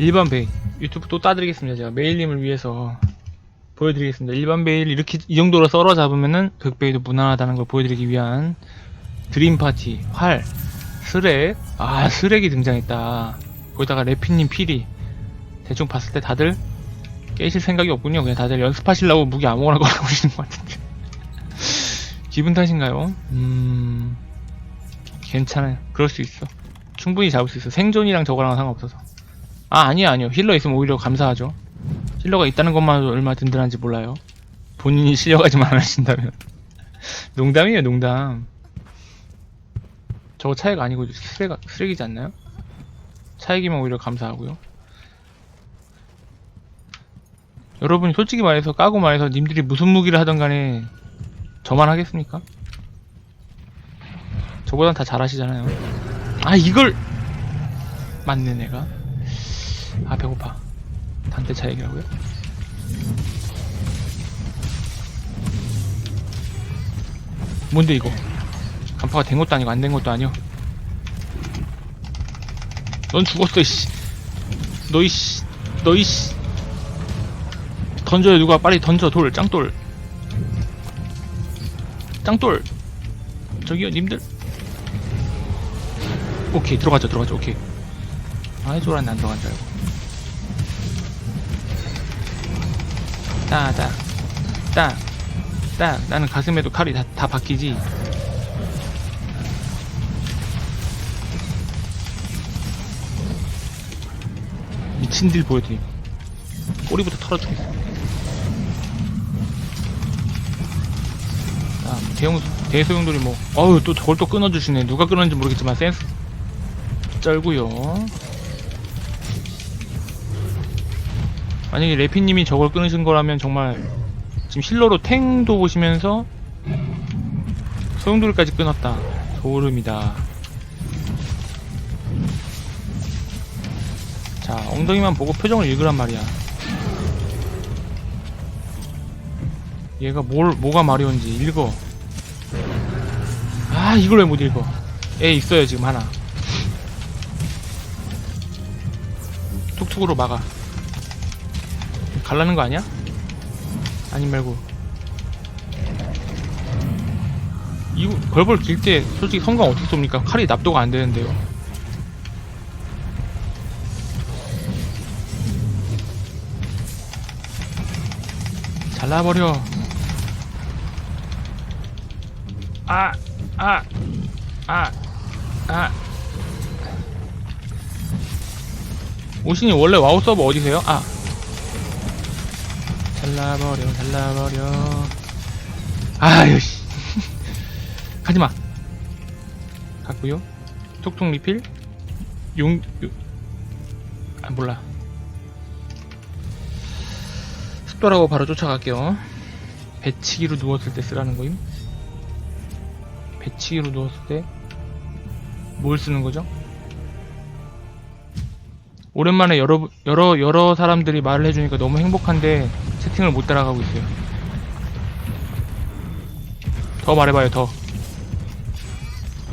일반 베일. 유튜브 또 따드리겠습니다. 제가 메일님을 위해서 보여드리겠습니다. 일반 베일 이렇게 이 정도로 썰어 잡으면은 극베일도 무난하다는 걸 보여드리기 위한 드림 파티 활 스렉 아 스렉이 등장했다. 거기다가 레피님 피리. 대충 봤을 때 다들 깨실 생각이 없군요. 그냥 다들 연습하시려고 무기 아무거나 걸고 오시는 것 같은데. 기분 탓인가요? 음 괜찮아요. 그럴 수 있어. 충분히 잡을 수 있어. 생존이랑 저거랑 상관없어서 아 아니야 아니요. 힐러 있으면 오히려 감사하죠. 힐러가 있다는 것만으로도 얼마나 든든한지 몰라요. 본인이 실려가지만 안 하신다면. 농담이에요 농담. 저거 차이가 아니고 쓰레가, 쓰레기지 않나요? 차이기면 오히려 감사하고요. 여러분이 솔직히 말해서 까고 말해서 님들이 무슨 무기를 하던 간에 저만 하겠습니까? 저보단 다 잘하시잖아요. 아 이걸! 맞네 내가 아 배고파. 단대 차이기라고요? 뭔데 이거? 간파가 된 것도 아니고 안 된 것도 아니오? 넌 죽었어 이씨. 너 이 씨 너 이 씨. 던져요 누가. 빨리 던져 돌 짱돌. 짱돌. 저기요 님들. 오케이 들어가죠 들어가죠 오케이. 아이 졸았네 안 들어간 줄 알고 따따 따, 따. 나는 가슴에도 칼이 다, 다 박히지. 미친들 보여드림. 꼬리부터 털어주겠어. 아, 대형, 대소용돌이 뭐, 어우, 또 저걸 또 끊어주시네. 누가 끊었는지 모르겠지만, 센스. 쩔구요 만약에 레피님이 저걸 끊으신 거라면 정말, 지금 힐러로 탱도 보시면서, 소용돌이까지 끊었다. 소름이다. 자, 엉덩이만 보고 표정을 읽으란 말이야. 얘가 뭘, 뭐가 마리오인지 읽어. 아, 이걸 왜 못 읽어. 애 있어요, 지금 하나. 툭툭으로 막아. 갈라는 거 아니야? 아니 말고. 이거 벌벌 길 때 솔직히 성광 어떻게 쏩니까? 칼이 납도가 안 되는데요. 잘라버려. 아, 아, 아, 아. 오신이 원래 와우 서버 어디세요? 아. 잘라버려, 잘라버려. 아유, 씨. 가지마. 갔고요 톡톡 리필. 용, 용, 아, 몰라. 습도라고 바로 쫓아갈게요. 배치기로 누웠을 때 쓰라는 거임? 배치기로 누웠을 때 뭘 쓰는 거죠? 오랜만에 여러 여러 여러 사람들이 말을 해주니까 너무 행복한데 채팅을 못 따라가고 있어요. 더 말해봐요 더.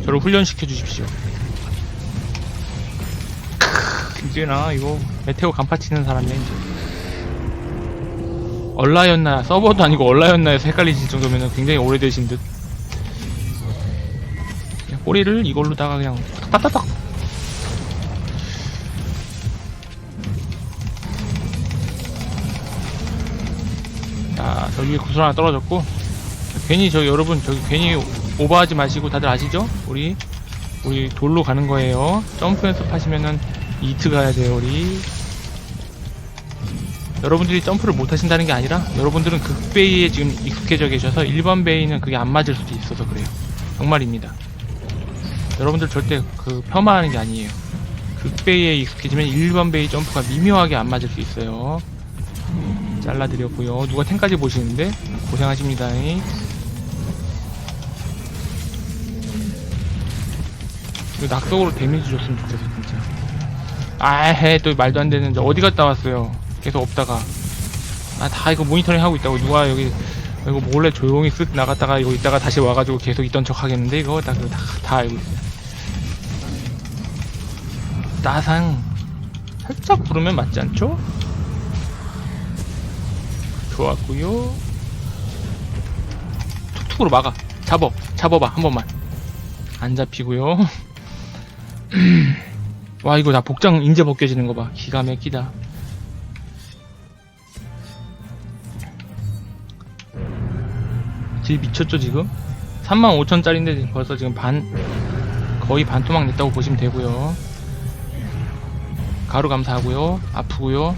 저를 훈련시켜 주십시오. 크, 이제 나 이거 메테오 간파 치는 사람이야 이제. 얼라였나 서버도 아니고 얼라였나에서 헷갈리실 정도면 굉장히 오래되신 듯. 꼬리를 이걸로다가 그냥 딱딱딱 자, 저 위에 구슬 하나 떨어졌고 괜히 저 여러분 저기 괜히 오버하지 마시고 다들 아시죠? 우리 우리 돌로 가는 거예요. 점프 연습하시면은 이트 가야 돼요, 우리. 여러분들이 점프를 못 하신다는 게 아니라 여러분들은 극베이에 지금 익숙해져 계셔서 일반 베이는 그게 안 맞을 수도 있어서 그래요. 정말입니다. 여러분들 절대 그 폄하하는 게 아니에요. 극베이에 익숙해지면 일반 베이 점프가 미묘하게 안 맞을 수 있어요. 잘라드렸고요. 누가 탱까지 보시는데 고생하십니다. 낙석으로 데미지 줬으면 좋겠어 진짜. 아헤 또 말도 안 되는데 어디 갔다 왔어요. 계속 없다가 아 다 이거 모니터링 하고 있다고 누가 여기 이거 몰래 조용히 쓱 나갔다가 이거 있다가 다시 와가지고 계속 있던 척 하겠는데 이거 다, 다, 다 알고 있어요. 따상 살짝 부르면 맞지 않죠? 좋았고요. 툭툭으로 막아. 잡어 잡아봐. 한 번만. 안 잡히고요. 와 이거 나 복장 인제 벗겨지는 거 봐. 기가 막히다. 질 미쳤죠 지금? 35,000짜리인데 벌써 지금 반 거의 반토막 냈다고 보시면 되고요. 가루 감사하고요. 아프고요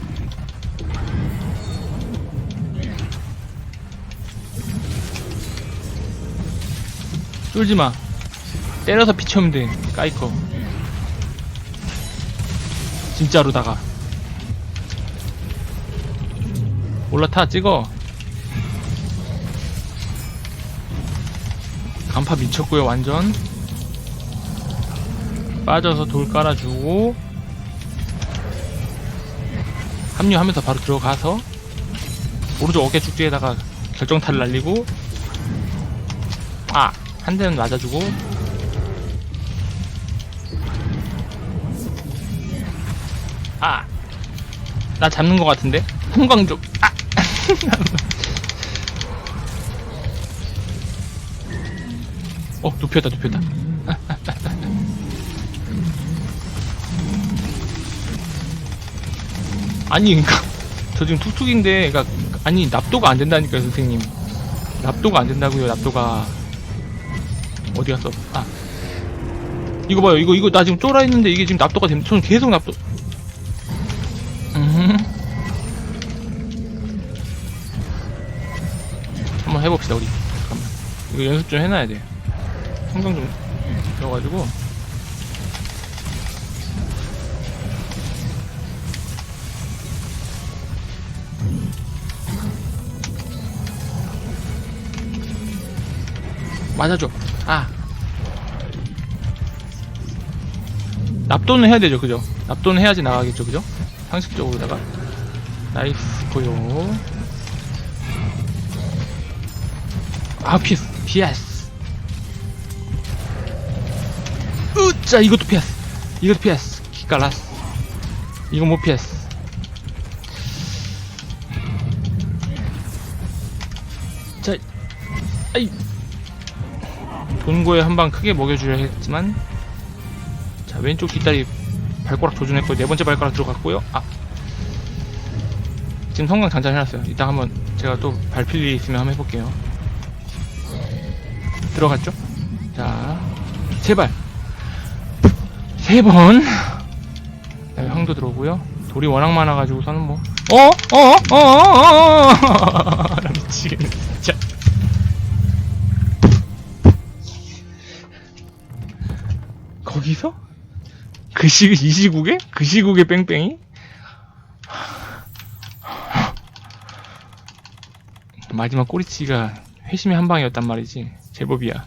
쫄지 마. 때려서 피치우면 돼. 까이꺼 진짜로다가. 올라타 찍어. 간파 미쳤고요 완전. 빠져서 돌 깔아주고. 합류하면서 바로 들어가서 오른쪽 어깨 축지에다가 결정타를 날리고. 아! 한 대는 맞아주고 아! 나 잡는 것 같은데? 형광 좀 아! 어 눕혔다 눕혔다 아니 그니까 저 지금 툭툭인데 그니까 아니 납도가 안 된다니까요 선생님 납도가 안 된다고요 납도가 어디 갔어 아 이거 봐요. 이거 이거 나 지금 쫄아 있는데 이게 지금 납도가 됩니다. 저는 계속 납도. 음. 한번 해봅시다 우리. 잠깐만 이거 연습 좀 해놔야 돼 성경 좀 넣어가지고 맞아줘. 아. 납도는 해야 되죠 그죠? 납도는 해야지 나가겠죠 그죠? 상식적으로다가. 나이스 고요. 아 피스 피스 으짜 이것도 피스 이것도 피스 기깔라스 이거 못 피스 자 아이 돈고에 한 방 크게 먹여줘야 했지만 자 왼쪽 뒷다리 발가락 조준했고 네 번째 발가락 들어갔고요 아 지금 성광 장착 해놨어요 이따 한번 제가 또 발필 일이 있으면 한번 해볼게요 들어갔죠 자 제발 세번 황도 들어오고요 돌이 워낙 많아가지고서는 뭐 어? 어? 어? 어? 어? 어? 나 미치겠네 진짜 거기서? 그 시, 이 시국에? 그 시국에 뺑뺑이? 마지막 꼬리치기가 회심의 한 방이었단 말이지. 제법이야.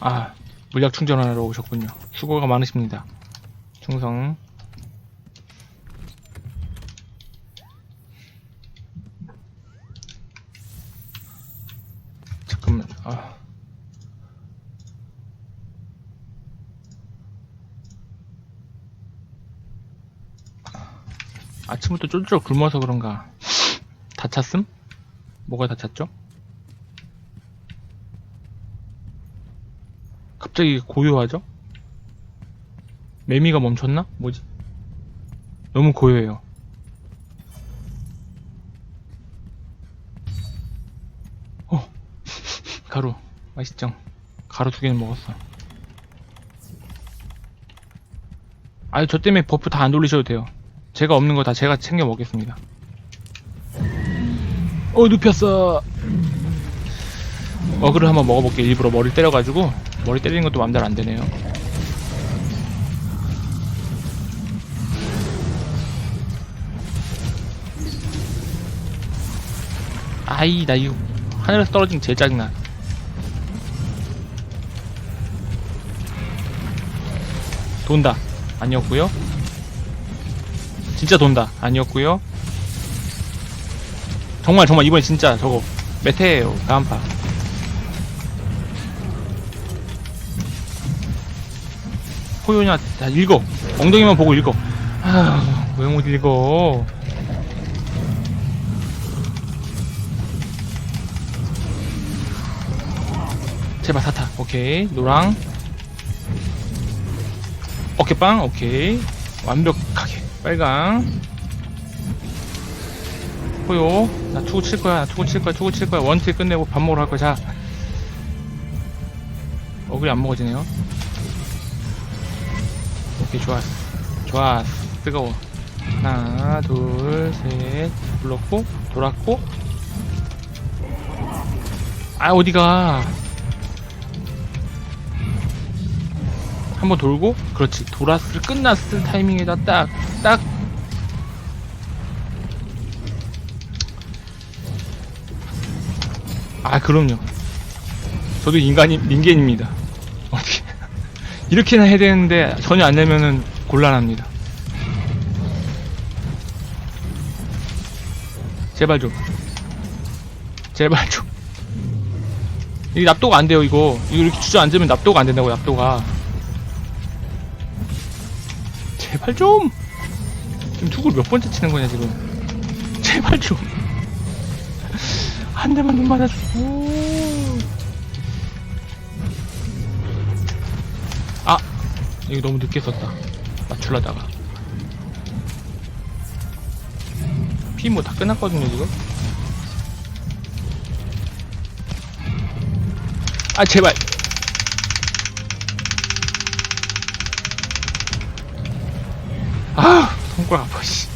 아, 물약 충전하러 오셨군요. 수고가 많으십니다. 충성. 잠깐만. 아. 아침부터 쫄쫄 굶어서 그런가. 다찼음? 뭐가 다찼죠? 갑자기 고요하죠? 매미가 멈췄나? 뭐지? 너무 고요해요. 어, 가루 맛있죠? 가루 두 개는 먹었어. 아유 저 때문에 버프 다 안 돌리셔도 돼요. 제가 없는 거 다 제가 챙겨 먹겠습니다. 어 눕혔어. 어그를 한번 먹어볼게. 일부러 머리 때려가지고 머리 때리는 것도 맘대로 안 되네요. 아이 나 이거 하늘에서 떨어지면 제일 짜증나. 돈다. 아니었고요. 진짜 돈다. 아니었고요. 정말 정말 이번에 진짜 저거 메테예요 가한파. 호요냐 다 읽어. 엉덩이만 보고 읽어. 아왜 못 읽어? 제발 사타. 오케이. 노랑. 어깨빵? 오케이. 완벽하게 빨강. 호요 나 투구 칠 거야 나 투구 칠 거야 투구 칠 거야. 원틸 끝내고 밥 먹으러 갈 거야. 자. 어글이 안 먹어지네요. 오케이 좋았어 좋았어 뜨거워. 하나 둘셋. 불렀고 돌았고. 아 어디가 한번 돌고 그렇지. 돌았을 끝났을 타이밍에다 딱 딱. 아 그럼요. 저도 인간이 인간입니다. 어떻게 이렇게나 해야 되는데 전혀 안 되면은 곤란합니다. 제발 좀. 제발 좀. 이게 납도가 안 돼요 이거. 이거 이렇게 주저앉으면 납도가 안 된다고 납도가 제발 좀 지금 투구를 몇 번째 치는 거냐 지금 제발 좀 한 대만 좀 맞아줘. 아, 이거 너무 늦게 썼다. 맞출라다가. 피뭐 다 끝났거든요, 지금. 아, 제발. 아, 손가락 아파, 씨.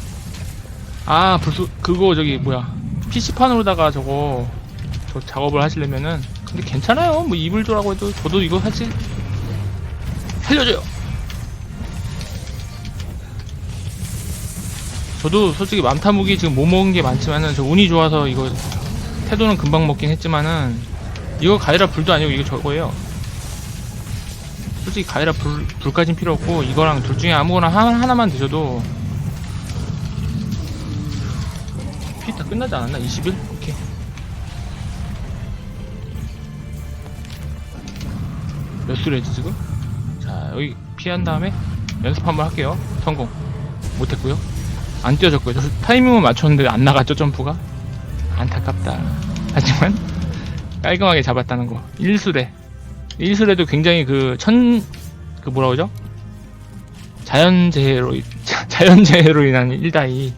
아, 불소, 그거 저기, 뭐야. PC판으로다가 저거, 저 작업을 하시려면은, 근데 괜찮아요. 뭐 이불 조라고 해도, 저도 이거 사실, 살려줘요! 저도 솔직히 맘타무기 지금 못 먹은 게 많지만은, 저 운이 좋아서 이거, 태도는 금방 먹긴 했지만은, 이거 가이라 불도 아니고 이거 저거예요. 솔직히 가이라 불, 불까진 필요 없고, 이거랑 둘 중에 아무거나 하나, 하나만 드셔도, 피 다 끝나지 않았나? 20일? 오케이. 몇 수래지 지금? 자 여기 피한 다음에 연습 한번 할게요. 성공. 못했고요. 안 뛰어졌고요. 저 타이밍은 맞췄는데 안 나갔죠 점프가? 안타깝다. 하지만 깔끔하게 잡았다는 거. 1수래. 1수래도 굉장히 그 천... 그 뭐라 그러죠? 자연재해로 자연재해로 인한 1다이